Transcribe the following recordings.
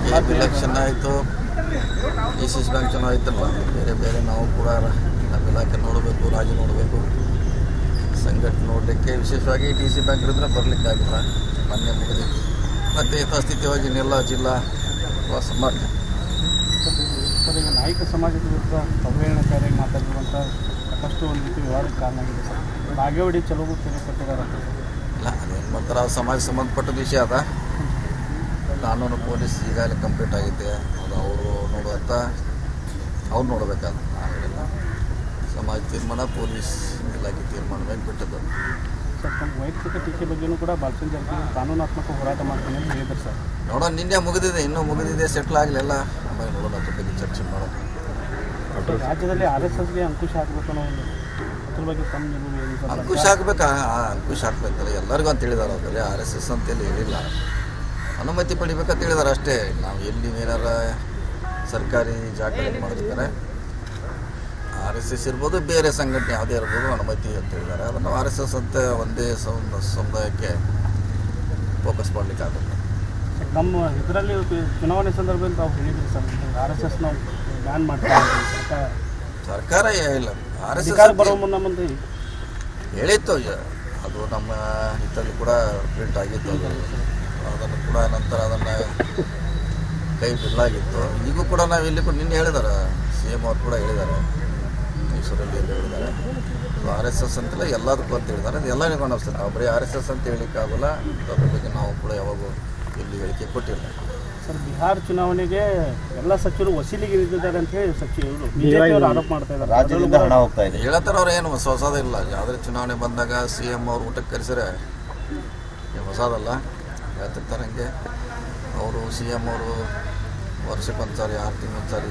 K election ಆಯಿತು. D C C bank ಚೆನ್ನಾಗಿತ್ತಲ್ಲ ಬೇರೆ ಬೇರೆ ನಾವು ಕೂಡ ನಮ್ಮ ಇಲಾಖೆ ನೋಡಬೇಕು ರಾಜ್ಯ ನೋಡಬೇಕು. ಸಂಘಟನೆ ನೋಡಲಿಕ್ಕೆ ವಿಶೇಷವಾಗಿ ಡಿ ಸಿ ಬ್ಯಾಂಕ್ ಇದ್ರೆ ಬರಲಿಕ್ಕೆ ಆಗಿಲ್ಲ ಮೊನ್ನೆ ಮುಗಿದು. ಮತ್ತು ಯಥಾಸ್ಥಿತಿಯಾಗಿ ಇನ್ನೆಲ್ಲ ಜಿಲ್ಲಾ ಮಾಡಿ. ಸರ್ ಈಗ ನಾಯಕ ಸಮಾಜದ ವಿರುದ್ಧ ಅವಹೇಳನಕಾರಿಯಾಗಿ ಮಾತಾಡಿರುವಂಥ ಸಾಕಷ್ಟು ಒಂದು ರೀತಿ ವಿವಾದಕ್ಕೆ ಕಾರಣ ಆಗಿದೆ ಸರ್. ಬಾಗೇವಾಡಿ ಚಲೋಗೂ ತೆರೆ. ಇಲ್ಲ ಅದೇನು ಮಾಡ್ತಾರೆ ಸಮಾಜ ಸಂಬಂಧಪಟ್ಟ ವಿಷಯ ಅದ. ಕಾನೂನು ಪೊಲೀಸ್ ಈಗಾಗಲೇ ಕಂಪ್ಲೀಟ್ ಆಗಿದೆ. ಅದು ಅವರು ನೋಡುವಂಥ ಅವ್ರು ನೋಡಬೇಕಾದ ನಾನು ಹೇಳಿಲ್ಲ ಸಮಾಜ ತೀರ್ಮಾನ ಪೊಲೀಸ್ ಇಲಾಖೆ ತೀರ್ಮಾನ ಮೇಲೆ ಬಿಟ್ಟದ್ದು. ಸರ್ ತಮ್ಮ ವೈಯಕ್ತಿಕ ಟೀಕೆ ಬಗ್ಗೆಯೂ ಕೂಡ ಬಾಲಚಂದ್ರ ಜಾರಕಿಹೊಳಿ ಕಾನೂನಾತ್ಮಕ ಹೋರಾಟ ಮಾಡ್ತೀನಿ ಅಂತ ಹೇಳಿದ್ರು ಸರ್. ನೋಡೋಣ ನಿನ್ನೆ ಮುಗಿದಿದೆ ಇನ್ನೂ ಮುಗಿದಿದೆ ಸೆಟ್ಲ್ ಆಗಲಿಲ್ಲ ಆಮೇಲೆ ನೋಡೋಣ ಅದ್ರ ಬಗ್ಗೆ ಚರ್ಚೆ ಮಾಡೋಣ. ರಾಜ್ಯದಲ್ಲಿ ಆರ್ ಎಸ್ ಎಸ್ಗೆ ಅಂಕುಶ ಹಾಕಬೇಕು ಅನ್ನೋ ಒಂದು ಅದ್ರ ಬಗ್ಗೆ ತಮ್ಮ ನಿಲುವು ಏನು ಸರ್ ಅಂಕುಶ ಹಾಕ್ಬೇಕಾ ಆ, ಅಂಕುಶ ಹಾಕ್ಬೇಕಲ್ಲ ಎಲ್ಲರಿಗೂ ಅಂತ ಹೇಳಿದಾರೆ ಅದರಲ್ಲಿ ಆರ್ ಎಸ್ ಎಸ್ ಅಂತೇಳಿ ಹೇಳಿಲ್ಲ. ಅನುಮತಿ ಪಡಿಬೇಕಂತ ಹೇಳಿದಾರೆ ಅಷ್ಟೇ. ನಾವು ಎಲ್ಲಿ ಏನಾರ ಸರ್ಕಾರಿ ಜಾಗೃತಿ ಮಾಡಿರ್ತಾರೆ ಆರ್ ಎಸ್ ಎಸ್ ಇರ್ಬೋದು ಬೇರೆ ಸಂಘಟನೆ ಯಾವುದೇ ಇರ್ಬೋದು ಅನುಮತಿ ಅಂತ ಹೇಳಿದ್ದಾರೆ ಅದನ್ನು ಆರ್ ಎಸ್ ಎಸ್ ಅಂತ ಒಂದೇ ಸಮ- ಸಮುದಾಯಕ್ಕೆ ಫೋಕಸ್ ಮಾಡಲಿಕ್ಕೆ ಆಗುತ್ತೆ. ನಮ್ಮ ಇದರಲ್ಲಿ ಚುನಾವಣೆ ಸಂದರ್ಭದಲ್ಲಿ ನಾವು ಸರ್ ಆರ್ ಎಸ್ ಎಸ್ ನಾವು ಬ್ಯಾನ್ ಸರ್ಕಾರ. ಇಲ್ಲ. ಆರ್ ಎಸ್ ಎಸ್ ಬರೋ ಮುನ್ನ ಮುಂದೆ ಹೇಳಿತ್ತು. ಅದು ನಮ್ಮ ಇದರಲ್ಲಿ ಕೂಡ ಪ್ರಿಂಟ್ ಆಗಿತ್ತು ಅದನ್ನು ಕೂಡ ನಂತರ ಅದನ್ನು ಕೈ ಬಿಡಲಾಗಿತ್ತು ಈಗೂ ಕೂಡ ನಾವು ಇಲ್ಲಿ ಕೂಡ ನಿನ್ನೆ ಹೇಳಿದ್ದಾರೆ ಸಿ ಎಂ ಅವ್ರು ಕೂಡ ಹೇಳಿದ್ದಾರೆ ಮೈಸೂರಲ್ಲಿ ಎಲ್ಲ ಹೇಳಿದ್ದಾರೆ ಆರ್ ಎಸ್ ಎಸ್ ಅಂತಿಲ್ಲ ಎಲ್ಲದಕ್ಕೂ ಅಂತ ಹೇಳಿದ್ದಾರೆ ಅದು ಎಲ್ಲ ಅನಿಸ್ತದೆ ನಾವು ಬರೀ ಆರ್ ಎಸ್ ಎಸ್ ಅಂತ ಹೇಳಿಕ್ಕಾಗಲ್ಲ ಅದ್ರ ಬಗ್ಗೆ ನಾವು ಕೂಡ ಯಾವಾಗೂ ಇಲ್ಲಿ ಹೇಳಿಕೆ ಕೊಟ್ಟಿಲ್ಲ. ಸರ್ ಬಿಹಾರ್ ಚುನಾವಣೆಗೆ ಎಲ್ಲ ಸಚಿವರು ವಸೀಲಿಗಿರಿದ್ದಾರೆ ಇಳಿದಿದ್ದಾರೆ ಅಂತ ಹೇಳಿ ಸಚಿವರು ಆರೋಪ ಮಾಡ್ತಾ ಇದ್ದಾರೆ. ರಾಜ್ಯದಿಂದ ಹಣ ಹೋಗ್ತಾ ಇದೆ. ಹೇಳತ್ತಾರ ಅವ್ರು ಏನು ಹೊಸ ಹೊಸದಿಲ್ಲ. ಯಾವುದೇ ಚುನಾವಣೆ ಬಂದಾಗ ಸಿ ಎಂ ಅವ್ರು ಊಟಕ್ಕೆ ಕರೆಸಿದ್ರೆ ಹೊಸದಲ್ಲ. ಹೇಳ್ತಿರ್ತಾರೆ ಹಂಗೆ ಅವರು ಸಿ ಎಂ ಅವರು ವರ್ಷಕ್ಕೆ ಸಾರಿ ಆರು ತಿಂಗಳು ಸಾರಿ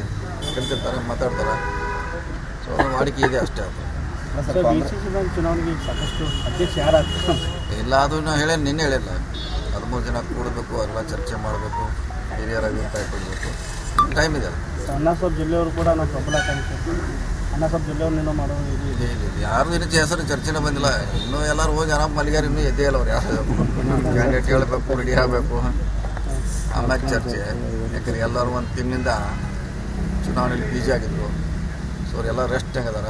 ಕೇಳ್ತಿರ್ತಾರೆ ಮಾತಾಡ್ತಾರೆ. ಸೊ ಅದು ವಾಡಿಕೆ ಇದೆ ಅಷ್ಟೇ ಅದು. ಚುನಾವಣೆಗೆ ಸಾಕಷ್ಟು ಅಧ್ಯಕ್ಷ ಯಾರಾಗ್ತಾರೆ ಇಲ್ಲ ಅದು ನಾನು ಹೇಳೇನು ನಿನ್ನೆ ಹೇಳಿಲ್ಲ. ಹದಿಮೂರು ಜನ ಕೂಡಬೇಕು ಎಲ್ಲ ಚರ್ಚೆ ಮಾಡಬೇಕು ಹಿರಿಯರಾಗಿ ಅಭಿಪ್ರಾಯ ಕೊಡಬೇಕು ಟೈಮ್ ಇದೆ. ಅಣ್ಣಾಸಾಬ್ ಜಿಲ್ಲೆಯವರು ಕೂಡ ನಾವು ಪ್ರಬಲ ಕಾಣಿಸ್ತೀವಿ ಅಣ್ಣಾಸಾಬ್ ಜಿಲ್ಲೆಯವ್ರನ್ನೇನೋ ಮಾಡೋ ಇದು ಇದೆ. ಯಾರು ಇನ್ನೂ ಹೆಸರು ಚರ್ಚೆನೇ ಬಂದಿಲ್ಲ. ಇನ್ನೂ ಎಲ್ಲರೂ ಹೋಗಿ ಆರಾಮ್ ಮಲ್ಲಿಗಾರ ಇನ್ನೂ ಎದ್ದೇ ಇಲ್ಲ ಅವ್ರು ಯಾರು. ಕ್ಯಾಂಡಿಡೇಟ್ ಹೇಳಬೇಕು ರೆಡಿ ಆಗಬೇಕು. ಆಮೇಲೆ ಚರ್ಚೆ. ಯಾಕಂದ್ರೆ ಎಲ್ಲರೂ ಒಂದು ತಿಂಗಳಿಂದ ಚುನಾವಣೆಯಲ್ಲಿ ಬೀಜಿ ಆಗಿದ್ರು. ಸೊ ಅವರೆಲ್ಲ ರೆಸ್ಟ್ ಹೆಂಗದಾರ.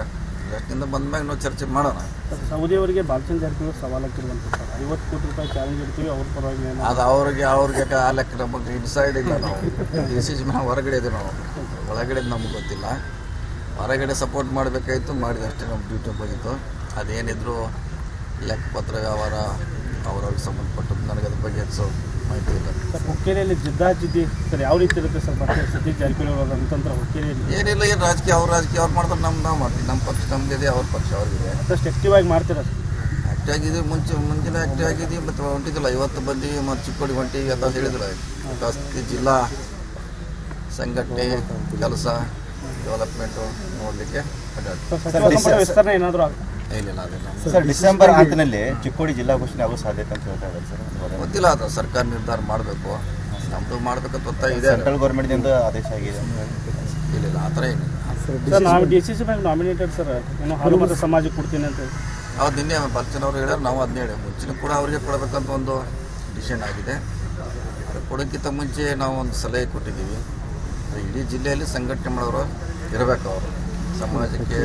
ರೆಸ್ಟಿಂದ ಬಂದ್ಮ್ಯಾಗ ನಾವು ಚರ್ಚೆ ಮಾಡೋಣ. ಸೌದಿಯವರಿಗೆ ಸೌದಿ ಅವರಿಗೆ ಬಾಲಚಂದ್ರ ಜಾರಕಿಹೊಳಿ ಸವಾಲು ಹಾಕಿರುವಂಥ ಸರ್. ಐವತ್ತು ಕೋಟಿ ರೂಪಾಯಿ ಚಾಲೆಂಜ್ ಇಡ್ತೀವಿ ಅವ್ರ ಪರವಾಗಿ ಅದು ಅವ್ರಿಗೆ ಅವ್ರಿಗೆ ಆ ಲೆಕ್ಕ ನಮಗೆ ಇನ್ಸೈಡ್ ಇಲ್ಲ ನಾವು. ಡಿ ಸಿ ಜಿ ಹೊರಗಡೆ ಇದೆ ನಾವು. ಒಳಗಡೆ ನಮ್ಗೆ ಗೊತ್ತಿಲ್ಲ. ಹೊರಗಡೆ ಸಪೋರ್ಟ್ ಮಾಡಬೇಕಾಯ್ತು ಮಾಡಿದ ಅಷ್ಟೇ ನಮ್ಮ ಡ್ಯೂಟಿ ಬಂದಿತ್ತು ಅದೇನಿದ್ರು ಲೆಕ್ಕಪತ್ರ ವ್ಯವಹಾರ ಅವ್ರವ್ರಿಗೆ ಸಂಬಂಧಪಟ್ಟದ್ದು ನನಗೆ ಅದ್ರ ಬಗ್ಗೆ ಹೆಚ್ಚು ಮಾಹಿತಿ ಇಲ್ಲ. ಸರ್ ಹುಕ್ಕೇರಿಯಲ್ಲಿ ಜಿದ್ದಾಜಿದ್ದಿ ಸರ್ ಯಾವ ರೀತಿ ಇರುತ್ತೆ ಸರ್ ಮತ್ತೆ ಸತೀಶ್ ಜಾರಕಿಹೊಳಿ ಅವರ ಅಂತಂದ್ರೆ ಹುಕ್ಕೇರಿಯಲ್ಲಿ? ಏನಿಲ್ಲ ಏನು ರಾಜಕೀಯ ಅವ್ರ ರಾಜಕೀಯ ಅವ್ರು ಮಾಡ್ತಾರೆ ನಮ್ಮ ನಾವು ಮಾಡ್ತೀವಿ. ನಮ್ಮ ಪಕ್ಷ ಇದೆ ಅವ್ರ ಪಕ್ಷ ಅವ್ರಿಗೆ ಅಷ್ಟು ಆ್ಯಕ್ಟಿವ್ ಆಗಿ ಮಾಡ್ತೀರಾ ಸರ್? ಆ್ಯಕ್ಟಿವ್ ಆಗಿದ್ದೀವಿ ಮುಂಚೆ ಮುಂಚಿನ ಆ್ಯಕ್ಟಿವ್ ಆಗಿದ್ದೀವಿ ಮತ್ತು ಹೊಂಟಿದ್ದಿಲ್ಲ. ಇವತ್ತು ಬಂದು ಮತ್ತು ಚಿಕ್ಕೋಡಿ ಹೊಂಟಿವಿ ಅಂತ ಹೇಳಿದ್ರು. ಜಾಸ್ತಿ ಜಿಲ್ಲಾ ಸಂಘಟನೆ ಕೆಲಸ. ಡೆವಲಪ್ಮೆಂಟು ನೋಡಲಿಕ್ಕೆ ಇಲ್ಲ ಅದೇ ಸರ್ ಡಿಸೆಂಬರ್ ಅಂತಿನಲ್ಲಿ ಚಿಕ್ಕೋಡಿ ಜಿಲ್ಲಾ ಘೋಷಣೆ ಆಗೋ ಸಾಧ್ಯತೆ ಅಂತ ಹೇಳ್ತಾ ಇದ್ದಾರೆ ಸರ್. ಗೊತ್ತಿಲ್ಲ ಅದು ಸರ್ಕಾರ ನಿರ್ಧಾರ ಮಾಡಬೇಕು. ನಮ್ಮದು ಮಾಡಬೇಕಂತ ಒತ್ತಾಯ ಇದೆ. ಸೆಂಟ್ರಲ್ ಗೌರ್ಮೆಂಟ್ದಿಂದ ಆದೇಶ ಆಗಿದೆ. ಇಲ್ಲ ಇಲ್ಲ ಆ ಥರ ಏನಿಲ್ಲ. ಸರ್ ನಾವು D C C bank nominated sir. ಏನು ಹಾಲು ಮತ್ತು ಸಮಾಜಕ್ಕೆ ಕೊಡ್ತೀನಿ ಅಂತ. ಅವ್ರು ನಿನ್ನೆ ಬರ್ತೀನಿ ಅವ್ರು ಹೇಳ್ಯಾರ ನಾವು ಅದನ್ನೇ ಹೇಳಿ. ಮುಂಚಿನ ಕೂಡ ಅವರಿಗೆ ಕೊಡಬೇಕಂತ ಒಂದು ಡಿಸಿಷನ್ ಆಗಿದೆ. ಅದು ಕೊಡೋಕ್ಕಿಂತ ಮುಂಚೆ ನಾವು ಒಂದು ಸಲಹೆ ಕೊಟ್ಟಿದ್ದೀವಿ. ಇಡೀ ಜಿಲ್ಲೆಯಲ್ಲಿ ಸಂಘಟನೆ ಮಾಡೋರು ಇರಬೇಕು ಅವರು. ಸಮಾಜಕ್ಕೆ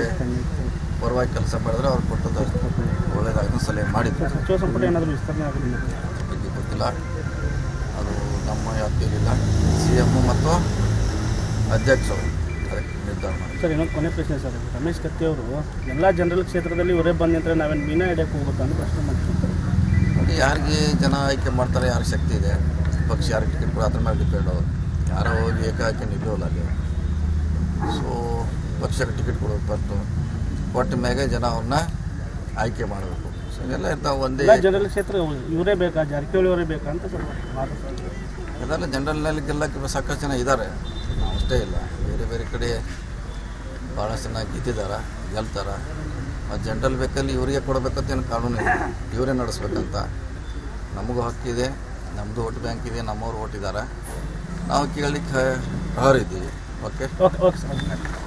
ಪರವಾಗಿ ಕೆಲಸ ಮಾಡಿದ್ರೆ ಅವ್ರು ಕೊಟ್ಟದ್ದು ಒಳ್ಳೇದಾಗಿ ಸಲಹೆ ಮಾಡಿದ್ರು. ಬಗ್ಗೆ ಗೊತ್ತಿಲ್ಲ. ಅದು ನಮ್ಮ ವ್ಯಾಪ್ತಿಯಲ್ಲಿಲ್ಲ. ಸಿ ಎಮ್ಮು ಮತ್ತು ಅಧ್ಯಕ್ಷರು ನಿರ್ಧಾರ ಮಾಡಿ ಸರ್ ಇನ್ನೊಂದು ಕೊನೆ ಪ್ರಶ್ನೆ ಸರ್ ರಮೇಶ್ ಕತ್ತಿ ಅವರು ಎಲ್ಲ ಜನರಲ್ ಕ್ಷೇತ್ರದಲ್ಲಿ ಇವರೇ ಬಂದ ನಂತರ ನಾವೇನು ಮೀನಾ ಹಿಡಿಯಕ್ಕೆ ಹೋಗ್ಬೇಕು ಅಂತ ಪ್ರಶ್ನೆ ಮಾಡ್ತೀವಿ ಯಾರಿಗೆ ಜನ ಆಯ್ಕೆ ಮಾಡ್ತಾರೆ ಯಾರಿಗೆ ಶಕ್ತಿ ಇದೆ ಪಕ್ಷ ಯಾರಿಗೆ ಟಿಕೆಟ್ ಕೊಡೋ ಅದ್ರ ಮೇಲೆ ಡಿಪೆಂಡ್ ಅವರು. ಯಾರೋ ಹೋಗಿ ಏಕಾಕಿ ನಿಲ್ಲೋಲ್ಲ ಅಲ್ಲಿ ಸೊ ಪಕ್ಷಕ್ಕೆ ಟಿಕೆಟ್ ಕೊಡೋದು ಬಂತು. ಕೊಟ್ಟ ಮೇಲೆ ಜನ ಅವ್ರನ್ನ ಆಯ್ಕೆ ಮಾಡಬೇಕು. ಸೊ ಇದೆಲ್ಲ ಇರ್ತಾವೆ ಒಂದೇ ಜನರಲ್ ಕ್ಷೇತ್ರ ಇವರೇ ಬೇಕಾ? ಜಾರಕಿಹೊಳಿ ಅವರೇ ಬೇಕಾ ಅಂತ ಇದೆಲ್ಲ ಜನರಲ್ನಲ್ಲಿ ಗೆಲ್ಲಕ್ಕೆ ಸಾಕಷ್ಟು ಜನ ಇದ್ದಾರೆ ಅಷ್ಟೇ ಇಲ್ಲ. ಬೇರೆ ಬೇರೆ ಕಡೆ ಭಾಳಷ್ಟು ಜನ ಗೆದ್ದಿದ್ದಾರೆ ಗೆಲ್ತಾರೆ. ಮತ್ತು ಜನರಲ್ ಬೇಕಲ್ಲಿ ಇವರಿಗೆ ಕೊಡಬೇಕಂತ ಏನು ಕಾನೂನು ಇಲ್ಲ. ಇವರೇ ನಡೆಸ್ಬೇಕಂತ. ನಮಗೂ ಹಕ್ಕಿದೆ. ನಮ್ಮದು ಓಟ್ ಬ್ಯಾಂಕ್ ಇದೆ. ನಮ್ಮವ್ರು ಓಟಿದ್ದಾರೆ ನಾವು ಕೇಳಲಿಕ್ಕೆ ಇದ್ದೀವಿ ಓಕೆ ಓಕೆ ಓಕೆ ಸರ್